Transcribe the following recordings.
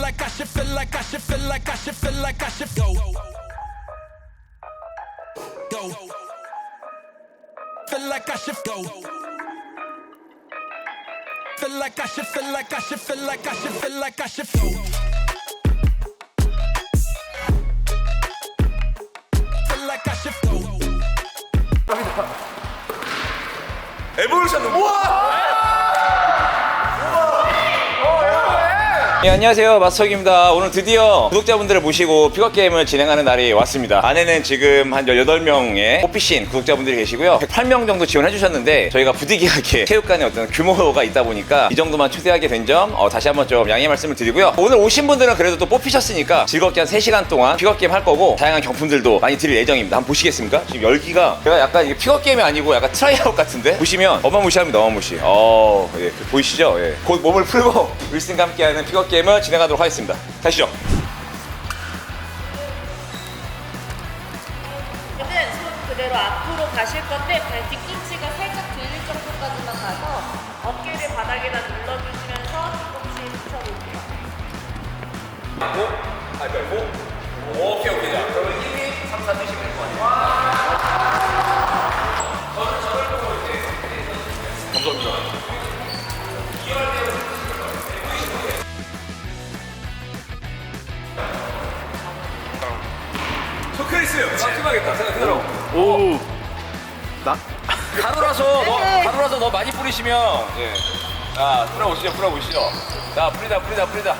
like I should feel like I should feel like I should feel like I should go. Go. Feel like I should go. Feel like I should feel like I should feel like I should feel like I should go. Feel like I should go. 에볼루션 우와! 네, 안녕하세요. 마스터기입니다. 오늘 드디어 구독자분들을 모시고 픽업 게임을 진행하는 날이 왔습니다. 안에는 지금 한 18명의 오피신 구독자분들이 계시고요. 108명 정도 지원해 주셨는데 저희가 부득이하게 체육관에 어떤 규모가 있다 보니까 이 정도만 초대하게 된점 다시 한번 좀 양해 말씀을 드리고요. 오늘 오신 분들은 그래도 또 뽑히셨으니까 즐겁게 한 3시간 동안 픽업 게임 할 거고 다양한 경품들도 많이 드릴 예정입니다. 한번 보시겠습니까? 지금 열기가 제가 약간 이게 픽업 게임이 아니고 약간 트라이아웃 같은데? 보시면 어마무시합니다. 어마무시. 어 예, 보이시죠? 예. 곧 몸을 풀고 윌슨과 함께하는 픽업 게임을 진행하도록 하겠습니다 가시죠 는손 그대로 앞으로 가실 건데 발 뒤꿈치가 살짝 들릴 정도까지만 가서 어깨를 바닥에다 눌러주시면서 뒤꿈치 붙여볼게요. 고, 가위바위보. 오케이, 오케이. 자, 소크리스 깔끔하겠다 생각 그대로 오. 나? 가루라서 너 가루라서 너 많이 뿌리시면 예. 자 뿌려보시죠 뿌려보시죠. 자 뿌리다 뿌리다 뿌리다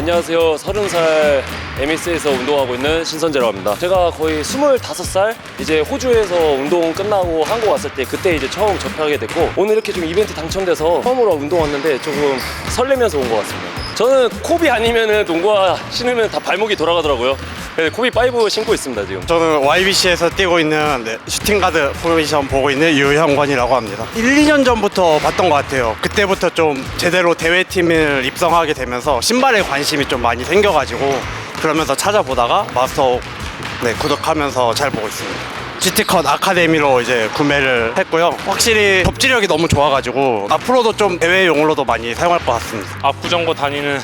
안녕하세요. 30살 MS에서 운동하고 있는 신선재라고 합니다. 제가 거의 25살 이제 호주에서 운동 끝나고 한국 왔을 때 그때 이제 처음 접하게 됐고 오늘 이렇게 좀 이벤트 당첨돼서 처음으로 운동 왔는데 조금 설레면서 온 것 같습니다. 저는 코비 아니면은 농구화 신으면 다 발목이 돌아가더라고요. 그래서 코비 5 신고 있습니다, 지금. 저는 YBC에서 뛰고 있는 네, 슈팅가드 포지션 보고 있는 유형권이라고 합니다. 1, 2년 전부터 봤던 것 같아요. 그때부터 좀 제대로 대회팀을 입성하게 되면서 신발에 관심이 좀 많이 생겨가지고 그러면서 찾아보다가 마스터 네, 구독하면서 잘 보고 있습니다. GT컷 아카데미로 이제 구매를 했고요. 확실히 접지력이 너무 좋아가지고 앞으로도 좀 대회용으로도 많이 사용할 것 같습니다. 압구정고 다니는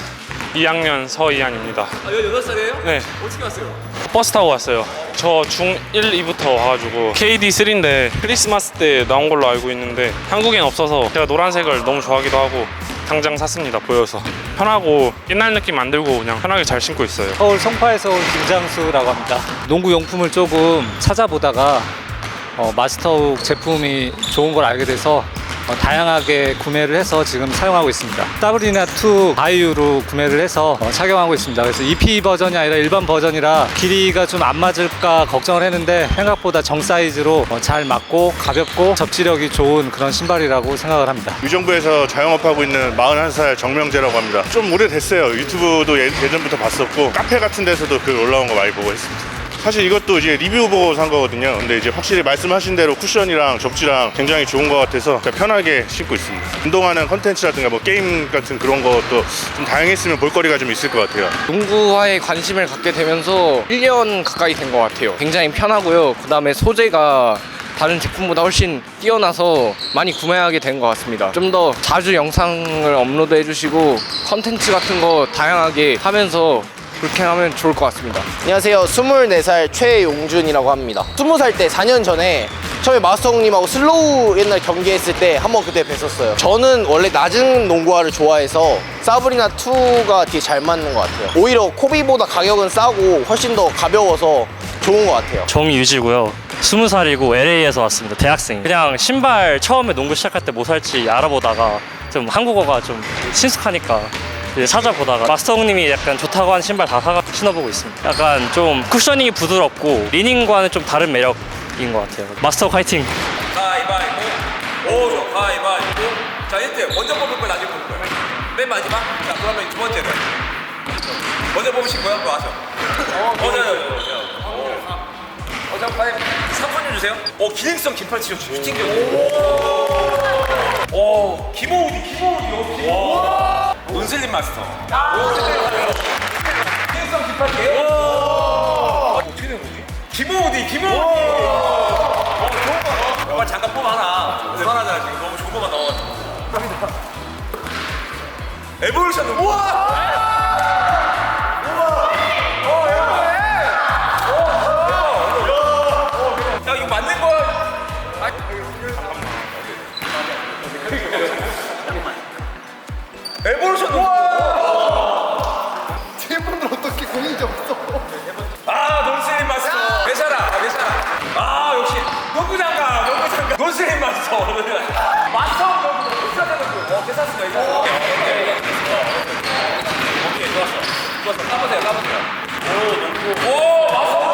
2학년 서이한입니다. 아, 18살이에요? 네, 어떻게 왔어요? 버스 타고 왔어요. 저 중1, 2부터 와가지고 KD3인데 크리스마스 때 나온 걸로 알고 있는데 한국엔 없어서 제가 노란색을 너무 좋아하기도 하고 당장 샀습니다. 보여서 편하고 옛날 느낌 안 들고 그냥 편하게 잘 신고 있어요. 서울 송파에서 온 김장수라고 합니다. 농구 용품을 조금 찾아보다가 어, 마스터욱 제품이 좋은 걸 알게 돼서 어, 다양하게 구매를 해서 지금 사용하고 있습니다. 더블이나2 바이유로 구매를 해서 어, 착용하고 있습니다. 그래서 EP 버전이 아니라 일반 버전이라 길이가 좀 안 맞을까 걱정을 했는데 생각보다 정 사이즈로 어, 잘 맞고 가볍고 접지력이 좋은 그런 신발이라고 생각을 합니다. 유정부에서 자영업하고 있는 41살 정명재라고 합니다. 좀 오래됐어요. 유튜브도 예, 예전부터 봤었고 카페 같은 데서도 글 올라온 거 많이 보고 했습니다. 사실 이것도 이제 리뷰 보고 산 거거든요. 근데 이제 확실히 말씀하신 대로 쿠션이랑 접지랑 굉장히 좋은 것 같아서 편하게 신고 있습니다. 운동하는 컨텐츠라든가 뭐 게임 같은 그런 것도 좀 다양했으면 볼거리가 좀 있을 것 같아요. 농구화에 관심을 갖게 되면서 1년 가까이 된 것 같아요. 굉장히 편하고요. 그 다음에 소재가 다른 제품보다 훨씬 뛰어나서 많이 구매하게 된 것 같습니다. 좀 더 자주 영상을 업로드 해주시고 컨텐츠 같은 거 다양하게 하면서 그렇게 하면 좋을 것 같습니다. 안녕하세요. 24살 최용준이라고 합니다. 20살 때 4년 전에 처음에 마스터님하고 슬로우 옛날 경기했을 때 한 번 그때 뵀었어요. 저는 원래 낮은 농구화를 좋아해서 사브리나 2가 되게 잘 맞는 것 같아요. 오히려 코비보다 가격은 싸고 훨씬 더 가벼워서 좋은 것 같아요. 정유지고요. 스무 살이고 LA에서 왔습니다. 대학생. 그냥 신발 처음에 농구 시작할 때 뭐 살지 알아보다가 좀 한국어가 좀 친숙하니까 이제 찾아보다가 마스터 형님이 약간 좋다고 한 신발 다 사가 신어보고 있습니다. 약간 좀 쿠셔닝이 부드럽고 리닝과는 좀 다른 매력인 것 같아요. 마스터 화이팅! 가위바위보. 오. 가위바위보. 자, 1등. 먼저 뽑을 거야, 나중에 뽑을 거야. 맨 마지막. 자, 그러면 두 번째는. 먼저 뽑으실 거야? 또 와서. 어, 네, 네, 네. 어, 잠깐, 3분 주세요. 오, 기능성 긴팔 티셔츠. 슈팅 경 오, 오, 김호우디, 김호우디, 논슬림 마스터. 긴팔 티예요 어떻게. 어, 좋은 거. 정말 잠깐 뽑아 하나. 불안하잖아, 지금. 너무 좋은 거만 나와가지고. 에볼루션. 우와! 에볼루션 우와! 팀분들 어떻게 공인지 없어? 아 논스림 마스터. 괜찮아 아, 괜찮아. 아 역시. 농구 장갑 농구 장갑 논스림 마스터 마스터 농구 괜찮은 거 어, 괜찮습니다 괜찮습니다 오케이 좋았어. 좋았어. 까보세요 까보세요. 오 농구 오 마스터.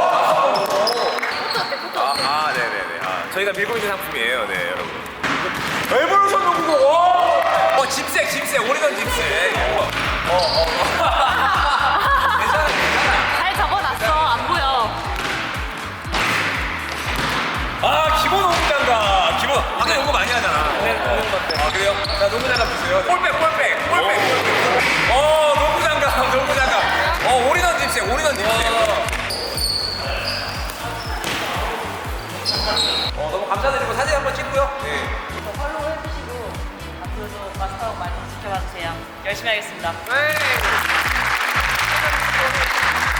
아, 아, 네네네. 아, 저희가 밀고 있는 상품이에요, 네, 여러분. 에볼루션 농구, 오! 어, 집색, 집색, 오리건 집색. 어, 어, 어. 괜찮아, 괜찮아. 잘 적어놨어. 안 보여. 아, 기본 농구장갑. 기본. 아까 농구 많이 하잖아. 네, 아, 그래요? 자, 농구장갑 주세요. 볼백, 볼백, 볼백, 볼백. 어, 농구장갑, 농구장갑. 어, 오리건 집색, 오리건 집색. 어, 너무 감사드리고 사진 한번 찍고요. 네. 열심히 하겠습니다.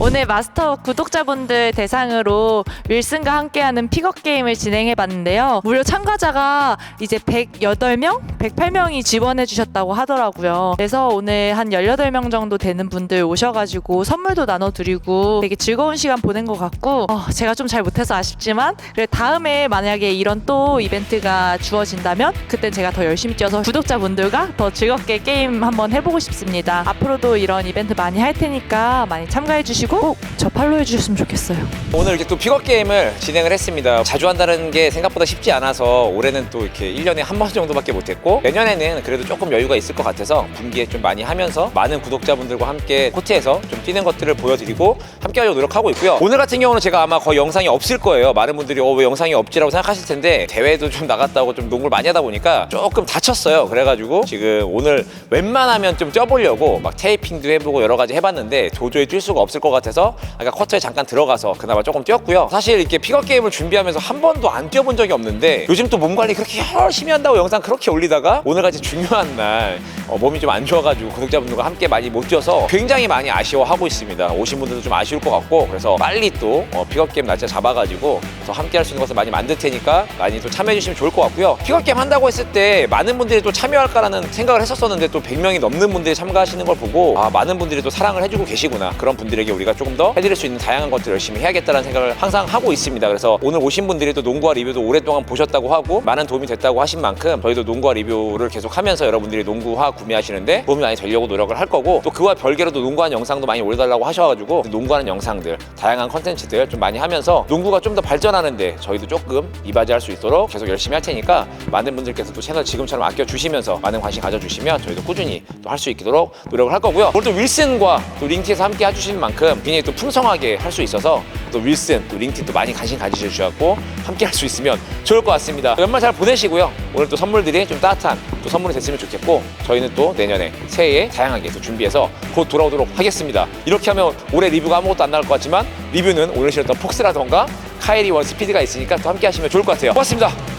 오늘 마스터 구독자분들 대상으로 윌슨과 함께하는 픽업 게임을 진행해 봤는데요. 무려 참가자가 이제 108명? 108명이 지원해 주셨다고 하더라고요. 그래서 오늘 한 18명 정도 되는 분들 오셔가지고 선물도 나눠드리고 되게 즐거운 시간 보낸 것 같고 어, 제가 좀 잘 못해서 아쉽지만 그래 다음에 만약에 이런 또 이벤트가 주어진다면 그때 제가 더 열심히 뛰어서 구독자분들과 더 즐겁게 게임 한번 해보고 싶습니다. 앞으로도 이런 이벤트 많이 할 테니까 많이 참가해 주시고 꼭 저 팔로우 해 주셨으면 좋겠어요. 오늘 이렇게 또 픽업 게임을 진행을 했습니다. 자주 한다는 게 생각보다 쉽지 않아서 올해는 또 이렇게 1년에 한 번 정도밖에 못했고 내년에는 그래도 조금 여유가 있을 것 같아서 분기에 좀 많이 하면서 많은 구독자분들과 함께 코트에서 좀 뛰는 것들을 보여드리고 함께 하려고 노력하고 있고요. 오늘 같은 경우는 제가 아마 거의 영상이 없을 거예요. 많은 분들이 어, 왜 영상이 없지라고 생각하실 텐데 대회도 좀 나갔다고 좀 농구를 많이 하다 보니까 조금 다쳤어요. 그래가지고 지금 오늘 웬만하면 좀 뛰어보려고 막 테이핑도 해보고 여러 가지 해봤는데 도저히 뛸 수가 없을 것 같아서 아까 커트에 잠깐 들어가서 그나마 조금 뛰었고요. 사실 이렇게 픽업 게임을 준비하면서 한 번도 안 뛰어본 적이 없는데 요즘 또 몸 관리 그렇게 열심히 한다고 영상 그렇게 올리다가 오늘같이 중요한 날 어, 몸이 좀 안 좋아가지고 구독자분들과 함께 많이 못 뛰어서 굉장히 많이 아쉬워하고 있습니다. 오신 분들도 좀 아쉬울 것 같고 그래서 빨리 또 어, 픽업 게임 날짜 잡아가지고 더 함께 할 수 있는 것을 많이 만들 테니까 많이 또 참여해 주시면 좋을 것 같고요. 픽업 게임 한다고 했을 때 많은 분들이 또 참여할까라는 생각을 했었었는데 또 100명이 넘는 분들이 참가하시는 걸 보고 아 많은 분들이 또 사랑을 해주고 계시구나 그런 분들에게 우리가 조금 더 해드릴 수 있는 다양한 것들을 열심히 해야겠다는 생각을 항상 하고 있습니다. 그래서 오늘 오신 분들이 또 농구와 리뷰도 오랫동안 보셨다고 하고 많은 도움이 됐다고 하신 만큼 저희도 농구와 리뷰를 계속 하면서 여러분들이 농구화 구매하시는데 도움이 많이 되려고 노력을 할 거고 또 그와 별개로도 농구하는 영상도 많이 올려달라고 하셔가지고 농구하는 영상들 다양한 컨텐츠들 좀 많이 하면서 농구가 좀 더 발전하는데 저희도 조금 이바지할 수 있도록 계속 열심히 할 테니까 많은 분들께서 또 채널 지금처럼 아껴주시면서 많은 관심 가져주시면 저희도 꾸준히 또 할 수 있도록 노력을 할 거고요. 오늘 또 윌슨과 또 링티에서 함께 해주시는 만큼 굉장히 또 풍성하게 할 수 있어서 또 윌슨 또 링티 또 많이 관심 가지셔주셨고 함께 할 수 있으면 좋을 것 같습니다. 연말 잘 보내시고요. 오늘 또 선물들이 좀 따뜻한 또 선물이 됐으면 좋겠고 저희는 또 내년에 새해에 다양하게 또 준비해서 곧 돌아오도록 하겠습니다. 이렇게 하면 올해 리뷰가 아무것도 안 나올 것 같지만 리뷰는 오늘 실었던 폭스라던가 카이리 원 스피드가 있으니까 또 함께 하시면 좋을 것 같아요. 고맙습니다.